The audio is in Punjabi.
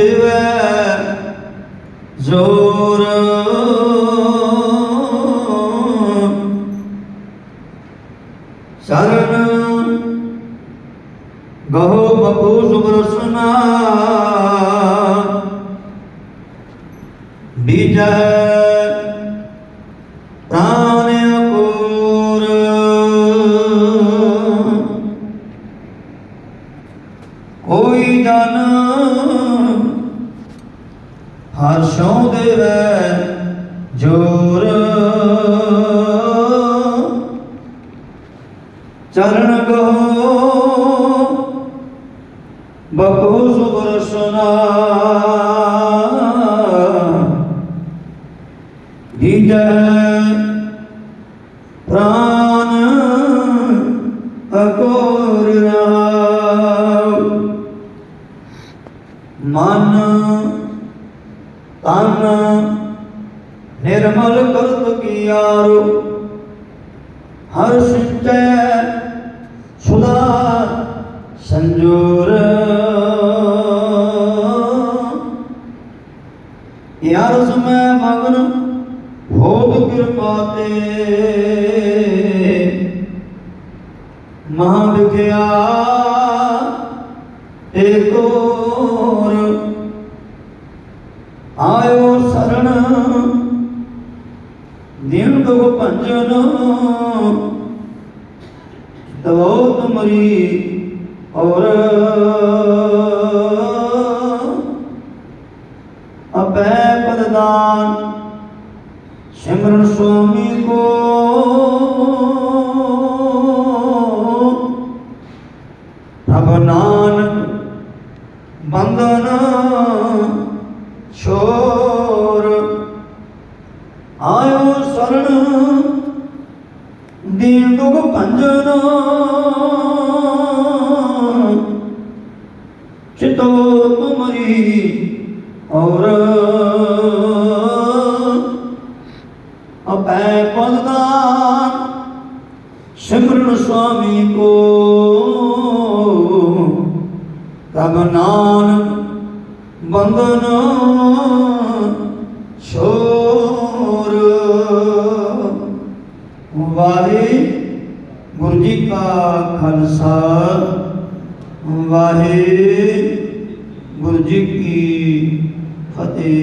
ਸਿਉ ਜ਼ੋਰ। ਸ਼ਰਨ ਗਹੋ ਬਪੂ ਸੁਬਰਸਨਾ ਬੀਜ ਪ੍ਰਾਨ ਅਕੂਰ। ਕੋਈ ਜਨ ਹਰ ਸੋ ਦੇਵੈ ਜੋਰ। ਚਰਨ ਕਹੋ ਬਪੂ ਸੁਬਰ ਸੁਨਾ। ਭੀਜੈ ਪ੍ਰਾਨ ਅਕੋਰ ਰਾਮ ਮਨ ਤਨ ਨਿਰਮਲ ਕਰਤ ਕੀਆਰੋ। ਹਰ ਸਿੰਚੈ ਸੁਦਾ ਸੰਜੋਰ। ਯਾਰ ਸਮੈ ਮਗਨ ਹੋਤ ਕਿਰਪਾ ਤੇ। ਮਹਾ ਵਿਖਿਆ ਏਕੋਰ ਆਇਓ ਸਰਣ ਦਿਨ ਦੁਖ ਭੰਜਨ। ਤਵੋ ਤੁਮਰੀ ਔਰ। ਅਪੈ ਪਦਦਾਨ ਸਿਮਰਨ ਸੁਆਮੀ ਕੋ। ਪ੍ਰਭ ਨਾਨਕ ਬੰਦਨ ਛੋਰ। ਆਇਓ ਸਰਣ ਦੀਨ ਦੁਖ ਭੰਜਨ। ਚਿਤੋ ਤੁਮਰੀ ਔਰ ਅਪੈ ਪਦਦਾਨ ਸਿਮਰਨ ਸੁਆਮੀ ਕੋ। ਤਬ ਨਾਨਕ ਬੰਦਨ ਸ਼ੋਰ ਵਾਹੇ ਗੁਰੂ ਜੀ ਕਾ ਖਾਲਸਾ ਵਾਹੇ ਗੁਰੂ ਜੀ ਕੀ ਫਤਿਹ।